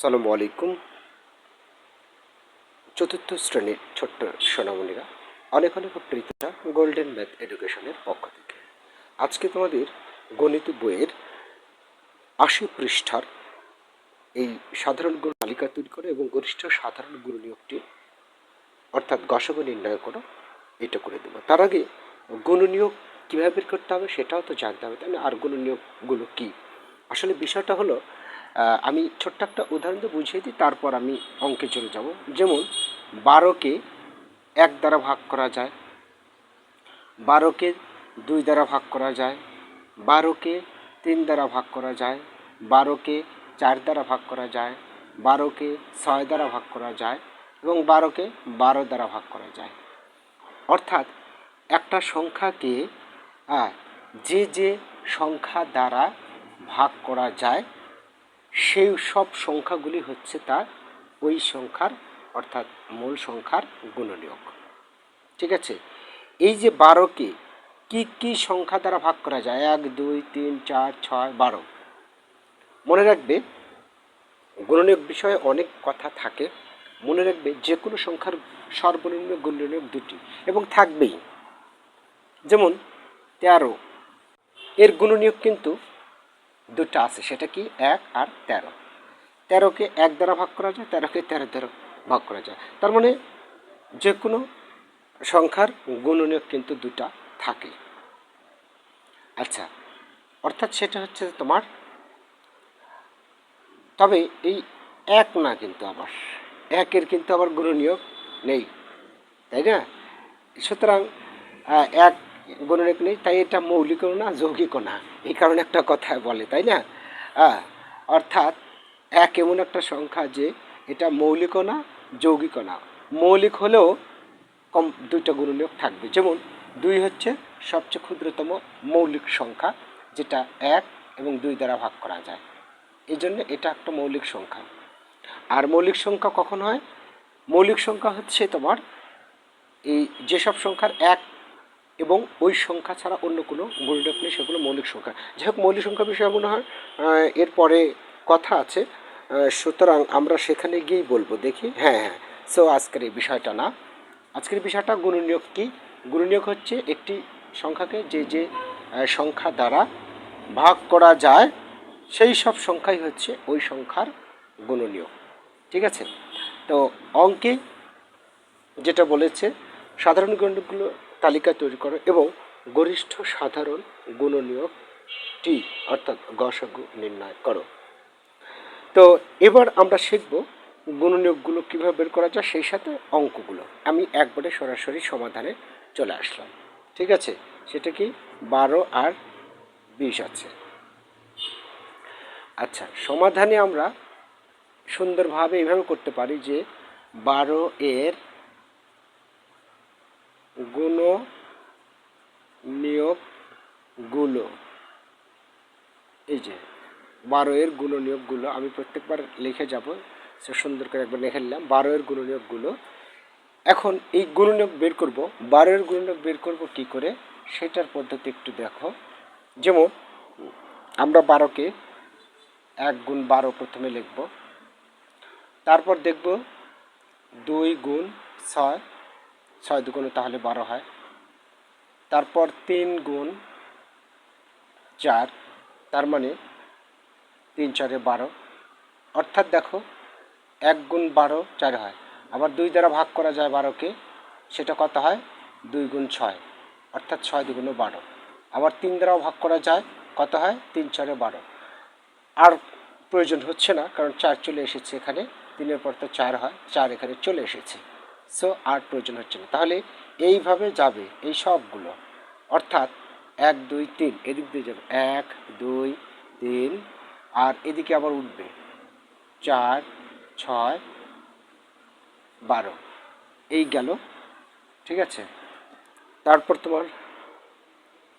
সালামু আলাইকুম। চতুর্থ শ্রেণির ছোট্ট সোনামণিরা, অনেক অনেক প্রীতিটা গোল্ডেন ম্যাথ এডুকেশনের পক্ষ থেকে। আজকে তোমাদের গণিত বইয়ের আশি পৃষ্ঠার এই সাধারণ গুণ তালিকা তৈরি করো এবং গরিষ্ঠ সাধারণ গুণ নিয়োগটি, অর্থাৎ গসগ নির্ণয় করো, এটা করে দেবো। তার আগে গুণ নিয়োগ কীভাবে করতে হবে সেটাও তো জানতে হবে, তাই না? আর গুণ নিয়োগগুলো কী? আসলে বিষয়টা হলো আমি ছোট্ট একটা উদাহরণ দিয়ে বুঝিয়ে দিই, তারপর আমি অঙ্কে চলে যাব। যেমন, বারোকে এক দ্বারা ভাগ করা যায়, বারোকে দুই দ্বারা ভাগ করা যায়, বারোকে তিন দ্বারা ভাগ করা যায়, বারোকে চার দ্বারা ভাগ করা যায়, বারোকে ছয় দ্বারা ভাগ করা যায় এবং বারোকে বারো দ্বারা ভাগ করা যায়। অর্থাৎ, একটা সংখ্যাকে যে যে সংখ্যা দ্বারা ভাগ করা যায় সেই সব সংখ্যাগুলি হচ্ছে তার ওই সংখ্যার অর্থাৎ মূল সংখ্যার গুণনীয়ক। ঠিক আছে? এই যে বারোকে কি কি সংখ্যা দ্বারা ভাগ করা যায়? এক, দুই, তিন, চার, ছয়, বারো। মনে রাখবে, গুণনীয়ক বিষয়ে অনেক কথা থাকে। মনে রাখবে যে কোনো সংখ্যার সর্বনিম্ন গুণনীয়ক দুটি এবং থাকবেই। যেমন তেরো, এর গুণনীয়ক কিন্তু দুটো আছে, সেটা কি? এক আর তেরো। তেরোকে এক দ্বারা ভাগ করা যায়, তেরোকে তেরো দ্বারা ভাগ করা যায়। তার মানে যে কোনো সংখ্যার গুণনীয়ক কিন্তু দুটা থাকে। আচ্ছা অর্থাৎ সেটা হচ্ছে তোমার, তবে এই এক না কিন্তু আবার, একের কিন্তু আবার গুণনীয়ক নেই, তাই না? সুতরাং এক গুণনীয়ক নেই তাই এটা মৌলিকও না, যৌগিকও না। এই কারণে একটা কথা বলে, তাই না? অর্থাৎ এক এমন একটা সংখ্যা যে এটা মৌলিকও না, যৌগিকও না। মৌলিক হলেও কম, দুইটা গুণনীয়ক থাকবে। যেমন দুই হচ্ছে সবচেয়ে ক্ষুদ্রতম মৌলিক সংখ্যা, যেটা এক এবং দুই দ্বারা ভাগ করা যায়। এই জন্য এটা একটা মৌলিক সংখ্যা। আর মৌলিক সংখ্যা কখন হয়? মৌলিক সংখ্যা হচ্ছে তোমার এই যেসব সংখ্যার এক এবং ওই সংখ্যা ছাড়া অন্য কোনো গুণনীয়ক নেই, সেগুলো মৌলিক সংখ্যা। যাই হোক, মৌলিক সংখ্যা বিষয়ে মনে হয় এরপরে কথা আছে সুতরাং আমরা সেখানে গিয়েই বলব, দেখি। হ্যাঁ হ্যাঁ। সো আজকের এই বিষয়টা না। আজকের বিষয়টা গুণনীয়ক কি? গুণনীয়ক হচ্ছে একটি সংখ্যাকে যে যে সংখ্যা দ্বারা ভাগ করা যায়, সেই সব সংখ্যাই হচ্ছে ওই সংখ্যার গুণনীয়ক। ঠিক আছে? তো, অঙ্কে যেটা বলেছে, সাধারণ গুণগুলো তালিকা তৈরি করো এবং গরিষ্ঠ সাধারণ গুণনীয়ক টি অর্থাৎ গসাগু নির্ণয় করো। তো এবার আমরা শিখব গুণনীয়কগুলো কীভাবে বের করা যায়, সেই সাথে অঙ্কগুলো। আমি একবারে সরাসরি সমাধানে চলে আসলাম। ঠিক আছে? সেটা কি? বারো আর বিশ আছে। আচ্ছা সমাধানে আমরা সুন্দরভাবে এভাবে করতে পারি যে বারো এর গুণ নিয়োগগুলো এই যে, বারো এর গুণ নিয়োগগুলো আমি প্রত্যেকবার লিখে যাব, সে সুন্দর করে একবার লিখে নিলাম, বারো এর গুণ নিয়োগগুলো এখন এই গুণনীয়ক বের করব, বারো এর গুণনীয়ক বের করব কি করে? সেটার পদ্ধতি একটু দেখো। যেমন, আমরা বারোকে এক গুণ বারো প্রথমে লিখব, তারপর দেখব দুই গুণ ছয় ছয় দুগুণে তাহলে বারো হয়। তারপর তিন গুণ চার, তার মানে তিন চারে বারো। অর্থাৎ দেখো, এক গুণ বারো চার হয়। আবার দুই দ্বারা ভাগ করা যায় বারোকে, সেটা কত হয়? দুই গুণ ছয়, অর্থাৎ ছয় দুগুণে বারো। আবার তিন দ্বারাও ভাগ করা যায়, কত হয়? তিন চারে বারো। আর প্রয়োজন হচ্ছে না, কারণ চার চলে এসেছে এখানে, তিনের পর তো চার হয়, চার এখানে চলে এসেছে। সো আর প্রয়োজন হচ্ছে না। তাহলে এইভাবে যাবে এই সবগুলো। অর্থাৎ এক, দুই, তিন, এদিক দিয়ে যাবে। এক, দুই, তিন, আর এদিকে আবার উঠবে। চার, ছয়, বারো। এই গেল। ঠিক আছে? তারপর তোমার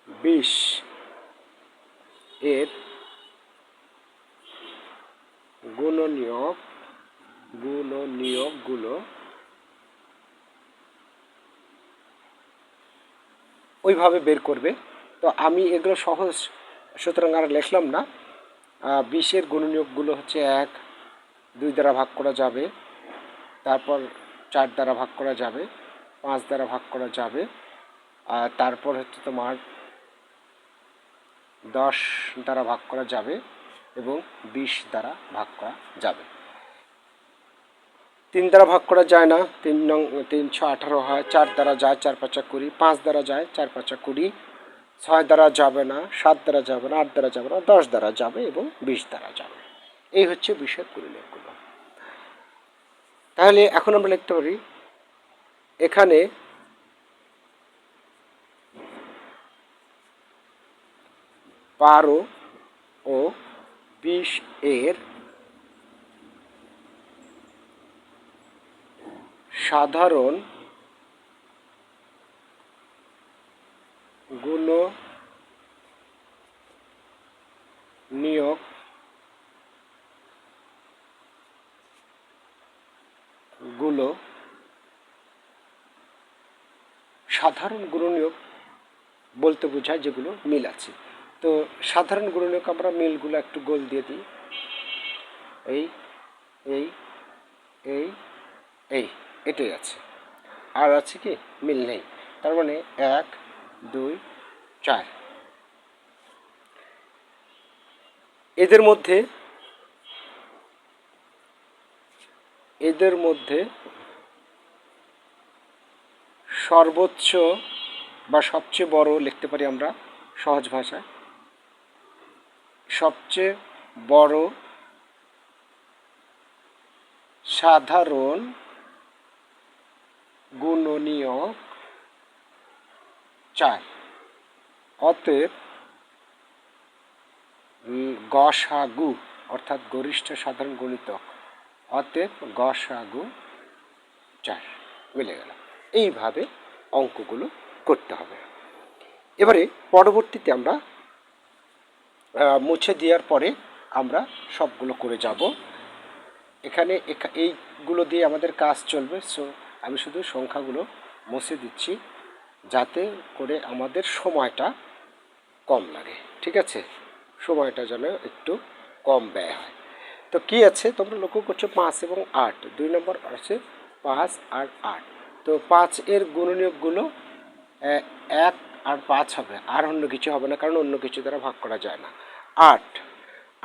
বিশ। এর গুণনীয়ক, গুণনীয়কগুলো ওইভাবে বের করবে। তো আমি এগুলো সহজ, সুতরাং আর লিখলাম না। বিশের গুণনীয়কগুলো হচ্ছে এক, দুই দ্বারা ভাগ করা যাবে। তারপর চার দ্বারা ভাগ করা যাবে। পাঁচ দ্বারা ভাগ করা যাবে। আর তারপর হচ্ছে তোমার দশ দ্বারা ভাগ করা যাবে এবং বিশ দ্বারা ভাগ করা যাবে। তিন দ্বারা ভাগ করা যায় না। তিন নং তিনশো আঠারো হয়, চার দ্বারা যায়, চার পাঁচা কুড়ি, পাঁচ দ্বারা যায়, চার পাঁচা কুড়ি, ছয় দ্বারা যাবে না, সাত দ্বারা যাবে না, আট দ্বারা যাবে না, দশ দ্বারা যাবে এবং বিশ দ্বারা যাবে। এই হচ্ছে বিষয় পরিলেখগুলো তাহলে এখন আমরা লিখতে পারি, এখানে বারো ও বিশ এর সাধারণ গুণ নিয়োগগুলো সাধারণ গুণনীয়ক বলতে বোঝায় যেগুলো মিল আছে। তো সাধারণ গুণনীয়ক আমরা মিলগুলো একটু গোল দিয়ে দিই। এই এই এই এই। এটাই আছে। আর আছে কি? মিল নেই। তার মানে এক, দুই, চার। এদের মধ্যে এদের মধ্যে সর্বোচ্চ বা সবচেয়ে বড় লিখতে পারি আমরা সহজ ভাষায় সবচেয়ে বড় সাধারণ গুণনীয়ক চার অতএব গসাগু, অর্থাৎ গরিষ্ঠ সাধারণ গণিতক অতএব গসাগু চার মিলে গেল। এইভাবে অঙ্কগুলো করতে হবে। এবারে পরবর্তীতে আমরা মুছে দেওয়ার পরে আমরা সবগুলো করে যাব। এখানে এখা- এইগুলো দিয়ে আমাদের কাজ চলবে। সো আমি শুধু সংখ্যাগুলো মুছে দিচ্ছি যাতে করে আমাদের সময়টা কম লাগে, ঠিক আছে? সময়টা যেন একটু কম ব্যয় হয়। তো কি আছে? তোমরা লক্ষ্য করছ পাঁচ এবং আট। দুই নম্বর আছে পাঁচ আর আট। তো পাঁচ এর গুণনীয়কগুলো এক আর পাঁচ হবে। আর অন্য কিছু হবে না, কারণ অন্য কিছু দ্বারা ভাগ করা যায় না। আট।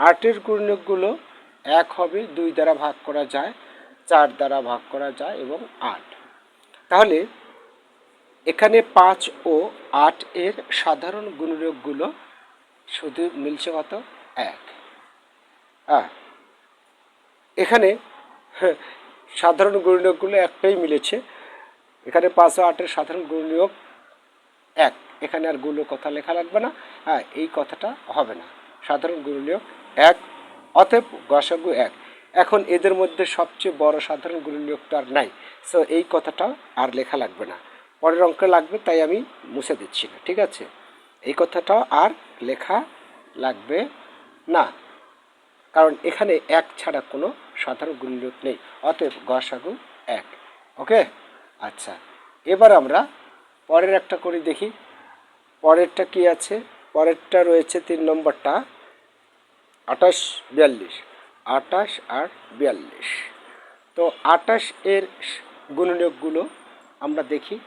আটের গুণনীয়কগুলো এক হবে, দুই দ্বারা ভাগ করা যায়। চার দ্বারা ভাগ করা যায় এবং আট। তাহলে এখানে পাঁচ ও আট এর সাধারণ গুণনীয়কগুলো শুধু মিলছে কত? এক। হ্যাঁ এখানে সাধারণ গুণনীয়কগুলো একটাই মিলেছে। এখানে পাঁচ ও আটের সাধারণ গুণনীয়ক এক। এখানে আরগুলো কথা লেখা লাগবে না। হ্যাঁ এই কথাটা হবে না। সাধারণ গুণনীয়ক এক, অতএব গসাগু এক। এখন এদের মধ্যে সবচেয়ে বড় সাধারণ গুণনীয়ক তো আর নাই। সো এই কথাটা আর লেখা লাগবে না। পরের অঙ্কে লাগবে, তাই আমি মুছে দিচ্ছি না, ঠিক আছে? এই কথাটা আর লেখা লাগবে না। কারণ এখানে এক ছাড়া কোনো সাধারণ গুণনীয়ক নেই, অতএব গসাগু এক। ওকে? আচ্ছা এবার আমরা পরের একটা করে দেখি। পরেরটা কি আছে? পরেরটা রয়েছে তিন নম্বরটা, আঠাশ, বিয়াল্লিশ। আঠাশ আর বিয়াল্লিশ। তো আঠাশ এর গুণনীয়কগুলো আমরা দেখি।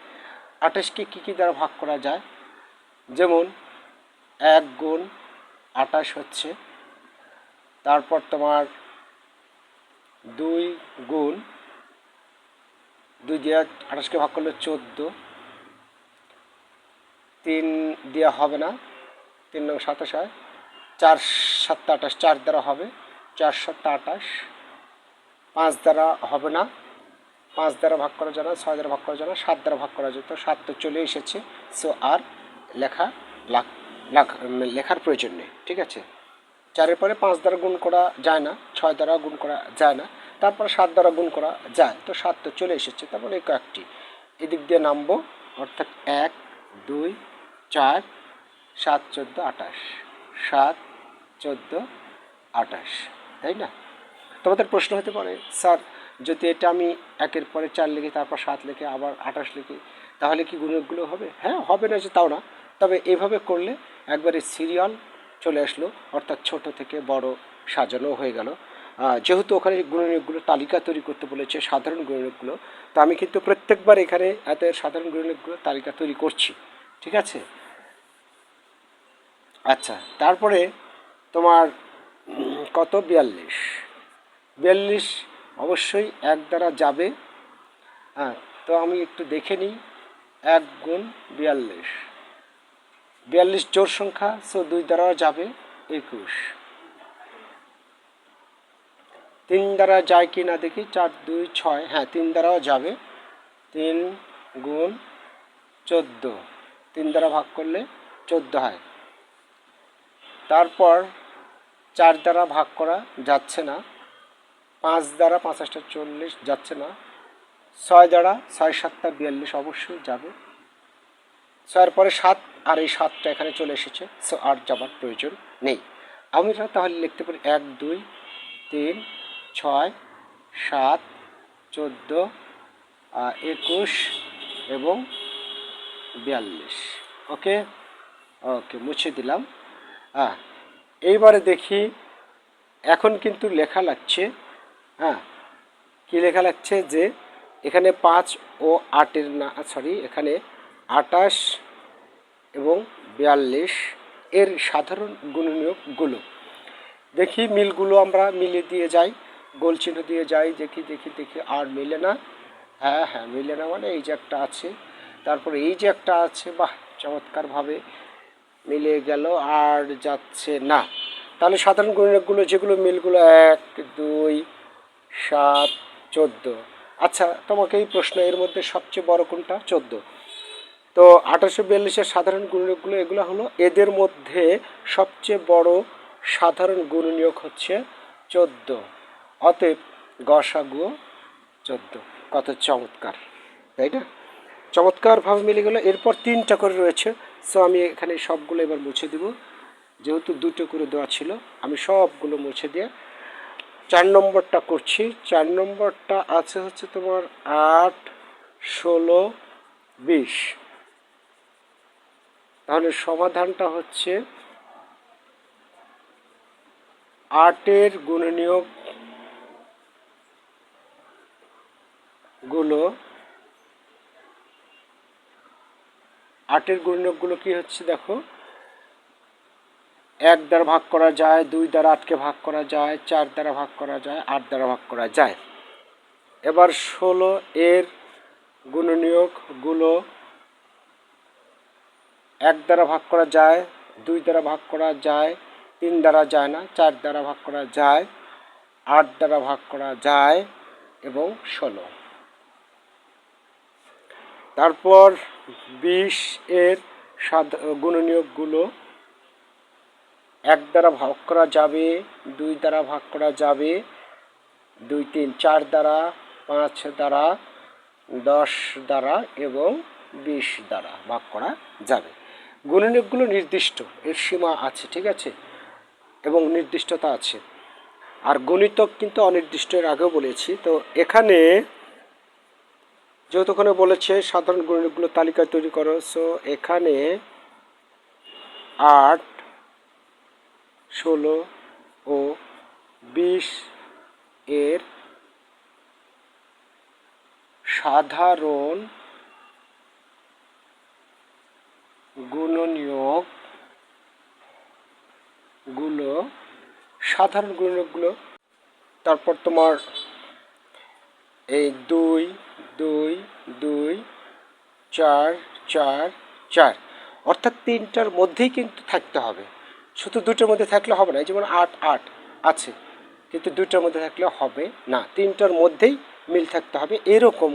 আঠাশকে কী কী দ্বারা ভাগ করা যায়? যেমন এক গুণ আঠাশ হচ্ছে, তারপর তোমার দুই গুণ, দুই দেওয়া আঠাশকে ভাগ করলে চোদ্দ। তিন দেওয়া হবে না, তিন নং সাতাশ হয়, চার সাতটা আঠাশ চার দ্বারা হবে। চার সাতটা আঠাশ পাঁচ দ্বারা হবে না। পাঁচ দ্বারা ভাগ করা যায় না, ছয় দ্বারা ভাগ করা যায় সাত দ্বারা ভাগ করা যেত সাত তো চলে এসেছে। সো আর লেখা লাখ লাখ লেখার প্রয়োজন নেই, ঠিক আছে? চারের পরে পাঁচ দ্বারা গুণ করা যায় না, ছয় দ্বারা গুণ করা যায় না, তারপর সাত দ্বারা গুণ করা যায়। তো সাত তো চলে এসেছে, তারপরে এই কয়েকটি। এদিক দিয়ে নামবো, অর্থাৎ এক, দুই, চার, সাত, চোদ্দ আঠাশ সাত, চোদ্দ আঠাশ তাই না? তোমাদের প্রশ্ন হতে পারে, স্যার, যদি এটা আমি একের পরে চার লিখি, তারপর সাত লিখে, আবার আঠাশ লিখি, তাহলে কি গুণকগুলো হবে? হ্যাঁ হবে না যে তাও না। তবে এভাবে করলে একবারে সিরিয়াল চলে আসলো, অর্থাৎ ছোট থেকে বড় সাজানো হয়ে গেল। যেহেতু ওখানে গুণনীয়কগুলো তালিকা তৈরি করতে বলেছে, সাধারণ গুণনীয়কগুলো, তো আমি কিন্তু প্রত্যেকবার এখানে এত সাধারণ গুণনীয়কগুলো তালিকা তৈরি করছি। ঠিক আছে? আচ্ছা তারপরে তোমার কত বিয়াল্লিশ? বিয়াল্লিশ অবশ্যই এক দ্বারা যাবে। হ্যাঁ তো আমি একটু দেখে নিই। এক গুণ বিয়াল্লিশ। বিয়াল্লিশ জোর সংখ্যা, সো দুই দ্বারাও যাবে একুশ। তিন দ্বারা যায় কি না দেখি? চার, দুই, ছয় হ্যাঁ তিন দ্বারাও যাবে। তিন গুণ চোদ্দ। তিন দ্বারা ভাগ করলে চোদ্দ হয়। তারপর চার দ্বারা ভাগ করা যাচ্ছে না, পাঁচ দ্বারা পাঁচাশটা চল্লিশ যাচ্ছে না, ছয় দ্বারা ছয় সাতটা বিয়াল্লিশ অবশ্যই যাবে। ছয়ের পরে সাত, আর এই সাতটা এখানে চলে এসেছে, সো আর যাবার প্রয়োজন নেই। আমরা তাহলে লিখতে পারি এক, দুই, তিন, ছয়, সাত, চোদ্দ একুশ এবং বিয়াল্লিশ। ওকে? ওকে, মুছে দিলাম। হ্যাঁ এইবারে দেখি, এখন কিন্তু লেখা লাগছে হ্যাঁ কি লেখা লাগছে যে এখানে পাঁচ ও আটের না সরি এখানে আটাশ এবং বিয়াল্লিশ এর সাধারণ গুণনীয়কগুলো। দেখি মিলগুলো আমরা মিলে দিয়ে যাই, গোল চিহ্ন দিয়ে যাই, দেখি দেখি দেখি, আর মিলে না? হ্যাঁ হ্যাঁ মিলে না মানে এই যে একটা আছে, তারপরে এই যে একটা আছে, বাহ, চমৎকারভাবে মিলে গেল, আর যাচ্ছে না। তাহলে সাধারণ গুণনীয়কগুলো যেগুলো, মিলগুলো এক, দুই, সাত, চোদ্দ। আচ্ছা তোমাকে এই প্রশ্ন, এর মধ্যে সবচেয়ে বড় কোনটা? চোদ্দ। তো আঠারোশো বিয়াল্লিশের সাধারণ গুণনীয়কগুলো এগুলো হলো এদের মধ্যে সবচেয়ে বড় সাধারণ গুণনীয়ক হচ্ছে চোদ্দ। অতএব গসাগু চোদ্দ। কত চমৎকার, তাই না? চমৎকারভাবে মিলে গেল। এরপর তিনটা করে রয়েছে। সো আমি এখানে সবগুলো এবার মুছে দিব। যেহেতু দুটো করে দেওয়া ছিল, আমি সবগুলো মুছে দিয়ে চার নম্বরটা করছি। চার নম্বরটা আছে হচ্ছে তোমার আট, ষোলো, বিশ। তাহলে সমাধানটা হচ্ছে আটের গুণনীয়কগুলো আটের গুণনীয়কগুলো কি হচ্ছে দেখো? এক দ্বারা ভাগ করা যায়, দুই দ্বারা আটকে ভাগ করা যায়, চার দ্বারা ভাগ করা যায়, আট দ্বারা ভাগ করা যায়। এবার ষোলো এর গুণনীয়কগুলো এক দ্বারা ভাগ করা যায়, দুই দ্বারা ভাগ করা যায়, তিন দ্বারা যায় না, চার দ্বারা ভাগ করা যায়, আট দ্বারা ভাগ করা যায় এবং ষোলো। তারপর বিশ এর গুণনীয়কগুলো এক দ্বারা ভাগ করা যাবে, দুই দ্বারা ভাগ করা যাবে, দুই, তিন, চার দ্বারা, পাঁচ দ্বারা, দশ দ্বারা এবং বিশ দ্বারা ভাগ করা যাবে। গুণনীয়কগুলো নির্দিষ্ট, এর সীমা আছে, ঠিক আছে? এবং নির্দিষ্টতা আছে। আর গণিতক কিন্তু অনির্দিষ্ট, এর আগেও বলেছি। তো এখানে যেহেতু ওখানে বলেছে সাধারণ গণিতগুলো তালিকা তৈরি করো সো এখানে আট, ষোলো ও বিশ এর সাধারণ গুণনীয়কগুলো, সাধারণ গুণনীয়কগুলো, তারপর তোমার এই দুই দুই দুই, চার চার চার। অর্থাৎ তিনটার মধ্যেই কিন্তু থাকতে হবে। শুধু দুটোর মধ্যে থাকলে হবে না যেমন আট আট আছে, কিন্তু দুটোর মধ্যে থাকলে হবে না। তিনটার মধ্যেই মিল থাকতে হবে। এরকম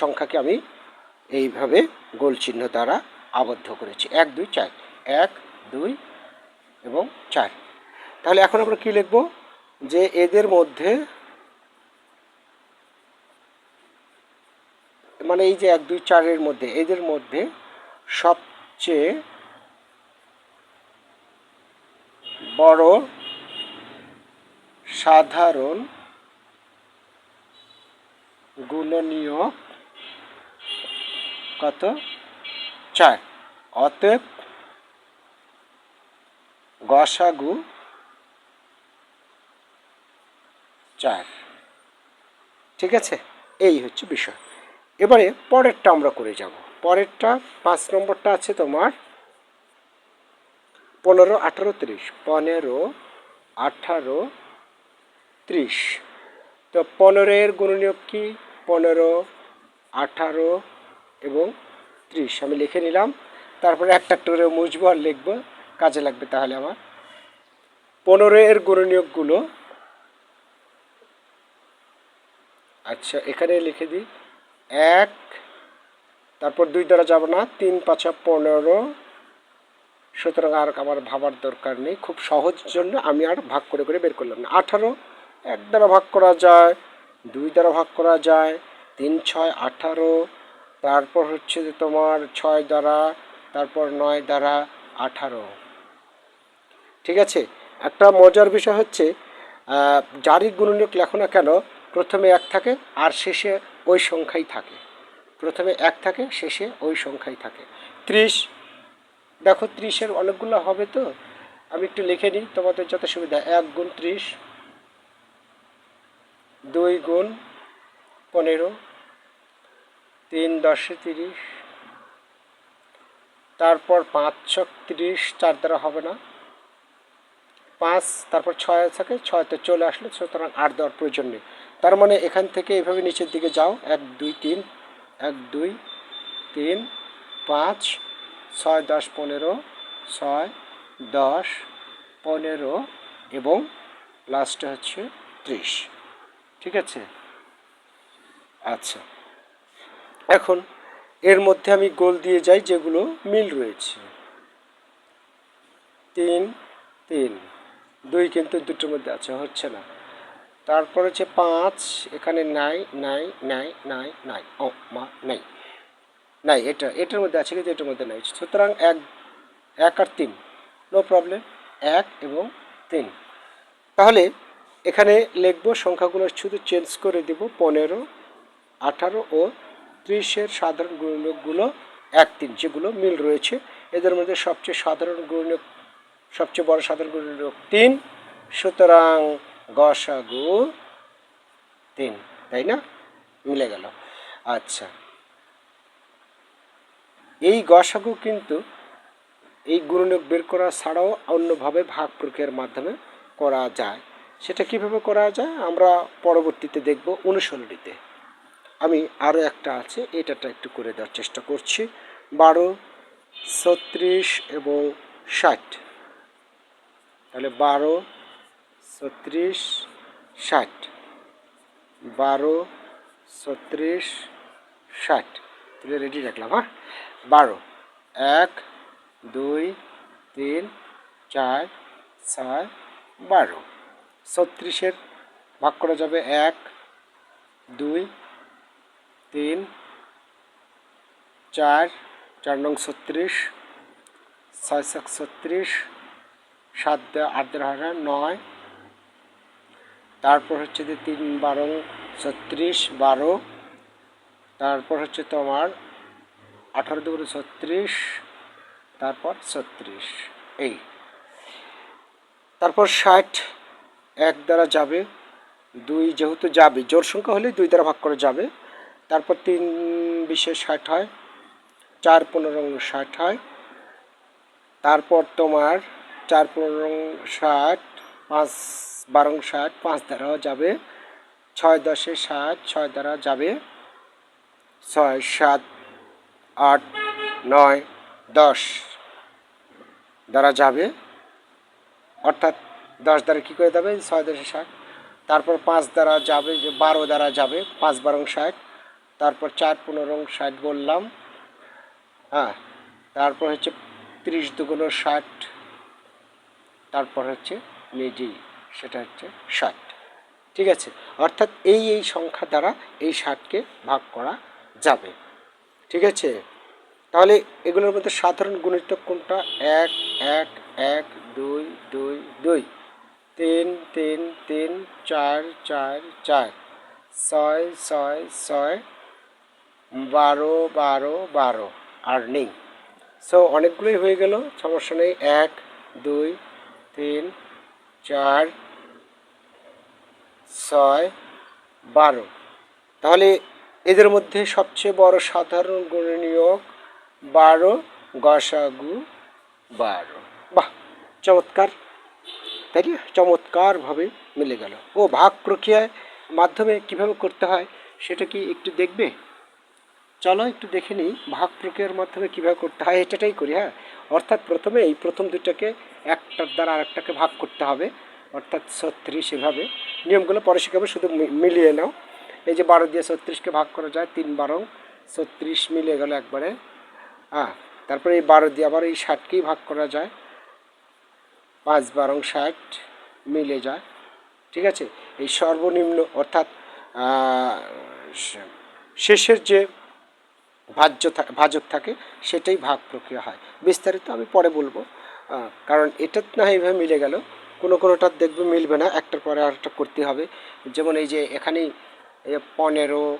সংখ্যাকে আমি এইভাবে গোল চিহ্ন দ্বারা আবদ্ধ করেছি। এক, দুই, চার। এক, দুই এবং চার। তাহলে এখন আমরা কি লিখব? যে এদের মধ্যে মানে এই যে এক, দুই, চারের মধ্যে, এদের মধ্যে সবচেয়ে বড় সাধারণ গুণনীয় কত? চার। অতএব গসাগু চার। ঠিক আছে? এই হচ্ছে বিষয়। এবারে পরেরটা আমরা করে যাব। পরেরটা পাঁচ নম্বরটা আছে তোমার পনেরো, আঠারো, তিরিশ। পনেরো, আঠারো, ত্রিশ। তো পনেরোর গুণনীয়ক কি? পনেরো, আঠারো এবং ত্রিশ। আমি লিখে নিলাম, তারপরে একটা একটা করে মুছবো আর লিখব। কাজে লাগবে তাহলে আমার। পনেরো এর গুণনীয়কগুলো আচ্ছা এখানে লিখে দিই। এক, তারপর দুই দ্বারা যাব না, তিন, পাঁচা পনেরো। সুতরাং আর আমার ভাবার দরকার নেই, খুব সহজ জন্য আমি আর ভাগ করে করে বের করলাম না। আঠারো, এক দ্বারা ভাগ করা যায়, দুই দ্বারা ভাগ করা যায়, তিন, ছয়, আঠারো, তারপর হচ্ছে যে তোমার ছয় দ্বারা, তারপর নয় দ্বারা আঠারো। ঠিক আছে? একটা মজার বিষয় হচ্ছে যারই গুণনীয়ক লেখো না কেন, প্রথমে এক থাকে, আর শেষে ওই সংখ্যাই থাকে। প্রথমে এক থাকে, শেষে ওই সংখ্যাই থাকে। ত্রিশ, দেখো ত্রিশের অনেকগুলো হবে তো? আমি একটু লিখে নিই, তোমাদের যত সুবিধা। এক গুণ ত্রিশ, দুই গুণ পনেরো, তিন দশে তিরিশ, তারপর পাঁচ ছক তিরিশ, চার দ্বারা হবে না। পাঁচ, তারপর ছয় থাকে ছয়তে চলে আসলে, সুতরাং আট দেওয়ার প্রয়োজন নেই। তার মানে এখান থেকে এভাবে নিচের দিকে যাও। এক, দুই, তিন, এক, দুই, তিন, পাঁচ, ছয়, দশ, পনেরো, ছয়, দশ, পনেরো এবং লাস্টে হচ্ছে ত্রিশ। ঠিক আছে? আচ্ছা। এখন এর মধ্যে আমি গোল দিয়ে যাই যেগুলো মিল রয়েছে। তিন তিন, দুই কিন্তু দুটোর মধ্যে আছে, হচ্ছে না। তারপর হচ্ছে পাঁচ, এখানে নাই নাই নাই নাই নাই, ও, মা, নাই। নাই, এটা, এটার মধ্যে আছে কিন্তু এটার মধ্যে নাই। সুতরাং এক এক আর তিন। নো প্রবলেম এক এবং তিন। তাহলে এখানে লিখব সংখ্যাগুলো শুধু চেঞ্জ করে দেব পনেরো, আঠারো ও ত্রিশের সাধারণ গুণনীয়কগুলো এক, তিন, যেগুলো মিল রয়েছে। এদের মধ্যে সবচেয়ে সাধারণ গুণনীয়ক সবচেয়ে বড় সাধারণ গুণনীয়ক তিন। সুতরাং গসাগু তিন, তাই না? মিলে গেল। আচ্ছা। এই গসাগু কিন্তু এই গুণনীয়ক বের করা ছাড়াও অন্যভাবে ভাগ প্রক্রিয়ার মাধ্যমে করা যায়। সেটা কীভাবে করা যায়? আমরা পরবর্তীতে দেখব অনুশীলনীতে। আমি আরও একটা আছে, এটাটা একটু করে দেওয়ার চেষ্টা করছি। বারো, ছত্রিশ এবং ষাট। তাহলে বারো ছত্রিশ, ষাট। বারো, ছত্রিশ, ষাট। তাহলে রেডি রাখলাম হ্যাঁ? বারো। এক, দুই, তিন, চার, ছয়, বারো। ছত্রিশের ভাগ করা যাবে এক, দুই, তিন, চার চার নং ছত্রিশ, ছয় ছত্রিশ, সাত আট দেওয়া হারা নয় তারপর হচ্ছে যে তিন বারো, ছত্রিশ, বারো। তারপর হচ্ছে তোমার আঠারো দুপুরে ছত্রিশ, তারপর ছত্রিশ। এই। তারপর ষাট এক দ্বারা যাবে, দুই যেহেতু যাবে জোর সংখ্যা হলে দুই দ্বারা ভাগ করে যাবে। তারপর তিন বিশে ষাট হয়, চার পনেরো ষাট হয়। তারপর তোমার চার পনেরো ষাট পাঁচ বারো ষাট, পাঁচ দ্বারাও যাবে। ছয় দশে ষাট, ছয় দ্বারা যাবে। ছয়, সাত, আট, নয়, দশ দ্বারা যাবে। অর্থাৎ দশ দ্বারা কী করে যাবে? ছয় দশে ষাট। তারপর পাঁচ দ্বারা যাবে যে বারো দ্বারা যাবে, পাঁচ বারো ষাট। তারপর চার পনেরো ষাট বললাম। হ্যাঁ তারপর হচ্ছে তিরিশ দুগুলো ষাট। তারপর হচ্ছে নিজেই সেটা হচ্ছে ষাট। ঠিক আছে? অর্থাৎ এই এই সংখ্যা দ্বারা এই ষাটকে ভাগ করা যাবে। ঠিক আছে? তাহলে এগুলোর মধ্যে সাধারণ গুণিতক কোনটা? এক এক এক, দুই দুই দুই। তিন তিন তিন, চার চার চার। ছয় ছয় ছয়, বারো বারো বারো। আর নেই। সো অনেকগুলোই হয়ে গেল, সমস্যা নেই। এক, দুই, তিন চার, ছয়, বারো। তাহলে এদের মধ্যে সবচেয়ে বড় সাধারণ গুণনীয়ক বারো, গসাগু বারো। বাহ, চমৎকার। তাই না? চমৎকারভাবে মিলে গেল। ও ভাগ প্রক্রিয়ার মাধ্যমে কীভাবে করতে হয়, সেটা কি একটু দেখবে? চলো একটু দেখে নিই ভাগ প্রক্রিয়ার মাধ্যমে কীভাবে করতে হয়, এটাটাই করি হ্যাঁ? অর্থাৎ প্রথমে এই প্রথম দুটাকে একটার দ্বারা আরেকটাকে ভাগ করতে হবে, অর্থাৎ ছত্রিশ এভাবে। নিয়মগুলো পরে শেখাবো, শুধু মিলিয়ে নাও। এই যে বারো দিয়ে ছত্রিশকে ভাগ করা যায়, তিন বারো, ছত্রিশ মিলে গেল একবারে। হ্যাঁ তারপরে এই বারো দিয়ে আবার এই ষাটকেই ভাগ করা যায়। পাঁচ বারং, ষাট মিলে যায়। ঠিক আছে? এই সর্বনিম্ন, অর্থাৎ শেষের যে ভাজ্য থা- ভাজক থাকে, সেটাই ভাগ প্রক্রিয়া হয়। বিস্তারিত আমি পরে বলব। কারণ এটা না এইভাবে মিলে গেল। কোনো কোনোটার দেখবে মিলবে না, একটার পরে আরেকটা করতে হবে। যেমন এই যে এখানেই পনেরো,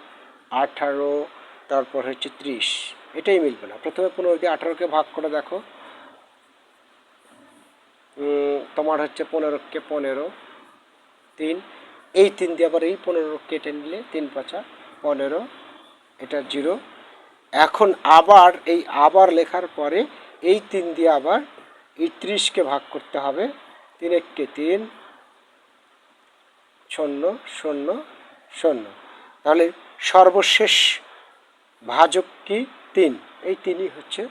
আঠারো, তারপর হচ্ছে ত্রিশ, এটাই মিলবে না। প্রথমে পনেরো দিয়ে আঠারোকে ভাগ করে দেখো। তোমার হচ্ছে পনেরোকে পনেরো, তিন, এই তিন দিয়ে আবার এই পনেরো কেটে নিলে তিন পাঁচা পনেরো, এটা জিরো এখন আবার, এই আবার লেখার পরে এই তিন দিয়ে আবার এই ত্রিশকে ভাগ করতে হবে। তিন এককে তিন, শূন্য শূন্য শূন্য। তাহলে সর্বশেষ ভাজক কি? তিন। এই তিনই হচ্ছে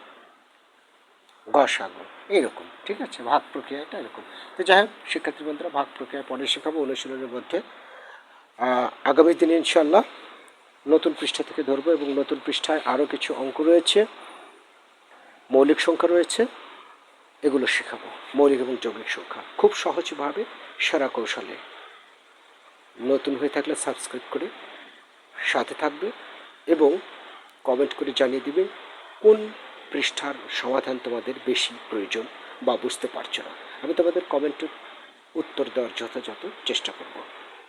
গসাগু। এইরকম, ঠিক আছে? ভাগ প্রক্রিয়াটা এরকম। তো যাই হোক, শিক্ষার্থী বন্ধুরা, ভাগ প্রক্রিয়া পরে শেখাবো অনুশীলনের মধ্যে। আগামী দিনে ইনশাল্লাহ নতুন পৃষ্ঠা থেকে ধরবো এবং নতুন পৃষ্ঠায় আরও কিছু অঙ্ক রয়েছে, মৌলিক সংখ্যা রয়েছে, এগুলো শেখাবো, মৌলিক এবং যৌগিক সংখ্যা, খুব সহজভাবে, সেরা কৌশলে। নতুন হয়ে থাকলে সাবস্ক্রাইব করে সাথে থাকবে এবং কমেন্ট করে জানিয়ে দিবে কোন পৃষ্ঠার সমাধান তোমাদের বেশি প্রয়োজন বা বুঝতে পারছ না। আমি তোমাদের কমেন্টের উত্তর দেওয়ার যথাযথ চেষ্টা করব।